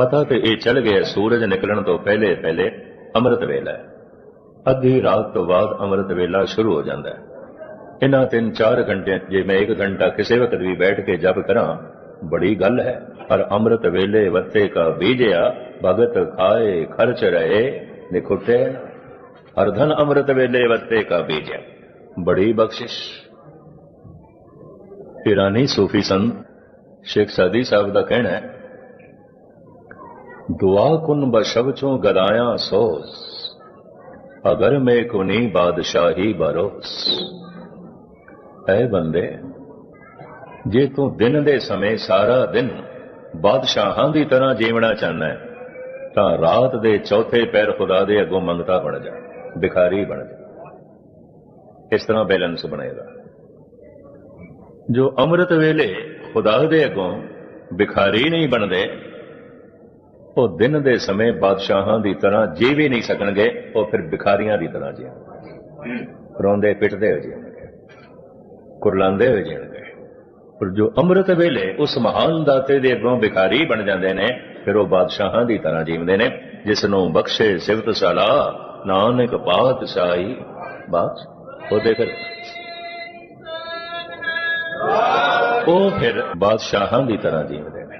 ਪਤਾ ਤੇ ਇਹ ਚੱਲ ਗਿਆ ਸੂਰਜ ਨਿਕਲਣ ਤੋਂ ਪਹਿਲੇ ਪਹਿਲੇ ਅੰਮ੍ਰਿਤ ਵੇਲਾ ਹੈ। ਅੱਧੀ ਰਾਤ ਤੋਂ ਬਾਅਦ ਅੰਮ੍ਰਿਤ ਵੇਲਾ ਸ਼ੁਰੂ ਹੋ ਜਾਂਦਾ ਹੈ। ਇਹਨਾਂ ਤਿੰਨ ਚਾਰ ਘੰਟੇ ਜੇ ਮੈਂ ਇੱਕ ਘੰਟਾ ਕਿਸੇ ਵਕਤ ਵੀ ਬੈਠ ਕੇ ਜਪ ਕਰਾਂ, ਬੜੀ ਗੱਲ ਹੈ। ਪਰ ਅੰਮ੍ਰਿਤ ਵੇਲੇ ਵੱਤੇ ਕਾ ਬੀਜਿਆ, ਭਗਤ ਖਾਏ, ਖਰਚ ਰਹੇ, ਨਿਖੁੱਟੇ। ਹਰ ਧਨ ਅੰਮ੍ਰਿਤ ਵੇਲੇ ਵੱਤੇ ਕਾ ਬੀਜਿਆ। ਬੜੀ ਬਖਸ਼ਿਸ਼। ਈਰਾਨੀ ਸੂਫੀ ਸੰਤ, ਸ਼ੇਖ ਸਾਦੀ ਸਾਹਿਬ ਦਾ ਕਹਿਣਾ ਹੈ ਦੁਆ ਕੁਨ ਬਸ਼ਵਚੋਂ ਗਦਾਇਆ ਸੋਸ ਅਗਰ ਮੈਂ ਕੁਨੀ ਬਾਦਸ਼ਾਹੀ ਬਰੋਸ। ਐ ਬੰਦੇ, ਜੇ ਤੂੰ ਦਿਨ ਦੇ ਸਮੇਂ ਸਾਰਾ ਦਿਨ ਬਾਦਸ਼ਾਹਾਂ ਦੀ ਤਰ੍ਹਾਂ ਜੀਵਣਾ ਚਾਹੁੰਦਾ ਹੈ, ਤਾਂ ਰਾਤ ਦੇ ਚੌਥੇ ਪੈਰ ਖੁਦਾ ਦੇ ਅੱਗੋਂ ਮੰਗਤਾ ਬਣ ਜਾ, ਭਿਖਾਰੀ ਬਣ ਜਾ। ਇਸ ਤਰ੍ਹਾਂ ਬੈਲੈਂਸ ਬਣੇਗਾ। ਜੋ ਅੰਮ੍ਰਿਤ ਵੇਲੇ ਖੁਦਾ ਦੇ ਅੱਗੋਂ ਭਿਖਾਰੀ ਨਹੀਂ ਬਣਦੇ ਉਹ ਦਿਨ ਦੇ ਸਮੇਂ ਬਾਦਸ਼ਾਹਾਂ ਦੀ ਤਰ੍ਹਾਂ ਜੀ ਵੀ ਨਹੀਂ ਸਕਣਗੇ, ਉਹ ਫਿਰ ਭਿਖਾਰੀਆਂ ਦੀ ਤਰ੍ਹਾਂ ਜੀਣਗੇ ਰੋਂਦੇ ਪਿੱਟਦੇ ਹੋ ਜੀਣਗੇ ਕੁਰਲਾਉਂਦੇ ਹੋ ਜੀਣਗੇ ਪਰ ਜੋ ਅੰਮ੍ਰਿਤ ਵੇਲੇ ਉਸ ਮਹਾਨ ਦਾਤੇ ਦੇ ਅੱਗੋਂ ਭਿਖਾਰੀ ਬਣ ਜਾਂਦੇ ਨੇ, ਫਿਰ ਉਹ ਬਾਦਸ਼ਾਹਾਂ ਦੀ ਤਰ੍ਹਾਂ ਜੀਵਦੇ ਨੇ, ਜਿਸ ਨੂੰ ਬਖਸ਼ੇ ਸਿਫਤ ਸਲਾ ਨਾਨਕ ਪਾਤਸ਼ਾਹੀ। ਬਾਤ ਉਹਦੇ ਫਿਰ ਉਹ ਫਿਰ ਬਾਦਸ਼ਾਹਾਂ ਦੀ ਤਰ੍ਹਾਂ ਜੀਵਦੇ ਨੇ।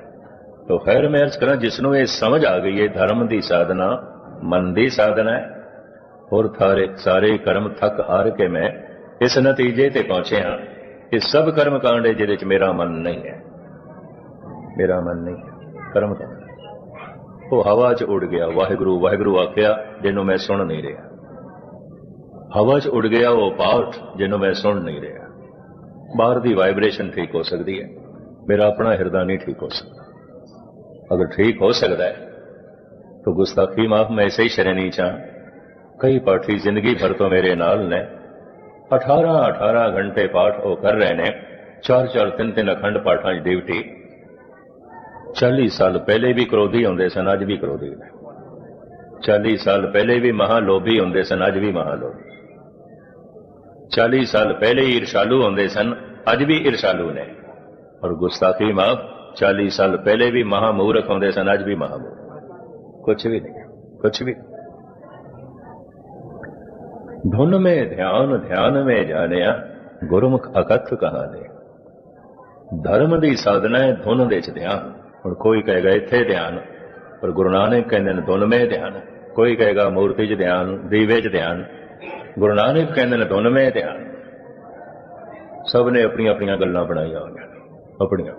ਤੋ ਖੈਰ ਮੈਂ ਅਰਜ਼ ਕਰਾਂ, ਜਿਸ ਨੂੰ ਇਹ ਸਮਝ ਆ ਗਈ ਹੈ, ਧਰਮ ਦੀ ਸਾਧਨਾ, ਮਨ ਦੀ ਸਾਧਨਾ ਹੈ। ਹੋਰ ਥਾਰੇ ਸਾਰੇ ਕਰਮ ਥੱਕ ਹਾਰ ਕੇ ਮੈਂ ਇਸ ਨਤੀਜੇ ਤੇ ਪਹੁੰਚੇ ਹਾਂ ਕਿ ਸਭ ਕਰਮ ਕਾਂਡ ਹੈ ਜਿਹਦੇ ਚ ਮੇਰਾ ਮਨ ਨਹੀਂ ਹੈ। ਮੇਰਾ ਮਨ ਨਹੀਂ ਹੈ। ਕਰਮ ਕਾਂਡ ਉਹ ਹਵਾ 'ਚ ਉੱਡ ਗਿਆ। ਵਾਹਿਗੁਰੂ ਵਾਹਿਗੁਰੂ ਆਖਿਆ, ਜਿਹਨੂੰ ਮੈਂ ਸੁਣ ਨਹੀਂ ਰਿਹਾ। ਹਵਾ 'ਚ ਉੱਡ ਗਿਆ ਉਹ ਪਾਠ, ਜਿਹਨੂੰ ਮੈਂ ਸੁਣ ਨਹੀਂ ਰਿਹਾ। ਬਾਹਰ ਦੀ ਵਾਈਬ੍ਰੇਸ਼ਨ ਠੀਕ ਹੋ ਸਕਦੀ ਹੈ। ਮੇਰਾ ਆਪਣਾ ਹਿਰਦਾ ਨਹੀਂ ਠੀਕ ਹੋ ਸਕਦਾ। अगर ठीक हो सकता है तो गुस्ताखी माफ़ मैं ऐसे ही शरणी चाह। कई पाठी ज़िंदगी भर तो मेरे नाल ने। 18 18 घंटे पाठ वो कर रहे ने चार चार तीन तीन अखंड पाठा ड्यूटी। 40 साल पहले भी क्रोधी होंगे सन अज भी क्रोधी ने। 40 साल पहले भी महालोभी होंगे सन अज भी महालोभी। 40 साल पहले ही ईर्षालु होंगे सन अज भी ईर्षालु ने। और गुस्ताखी माफ़ 40 साल पहले भी महामूर्ख होंगे सन अज भी महामूर्ख कुछ भी नहीं कुछ भी धुन में ध्यान ध्यान में जानिया गुरुमुख अकथ कहानी ਧਰਮ ਦੀ ਸਾਧਨਾ ਹੈ ਧੁਨ ਦੇ ਚ ਧਿਆਨ ਹੁਣ ਕੋਈ ਕਹੇਗਾ ਇੱਥੇ ਧਿਆਨ ਪਰ ਗੁਰੂ ਨਾਨਕ ਕਹਿੰਦੇ ਨੇ ਧੁਨ ਵਿੱਚ ਧਿਆਨ ਕੋਈ ਕਹੇਗਾ ਮੂਰਤੀ 'ਚ ਧਿਆਨ ਦੀਵੇ 'ਚ ਧਿਆਨ ਗੁਰੂ ਨਾਨਕ ਕਹਿੰਦੇ ਨੇ ਧੁਨ ਵਿੱਚ ਧਿਆਨ ਸਭ ਨੇ ਆਪਣੀਆਂ ਆਪਣੀਆਂ ਗੱਲਾਂ ਬਣਾਈਆਂ ਹੋਈਆਂ ਨੇ, ਆਪਣੀਆਂ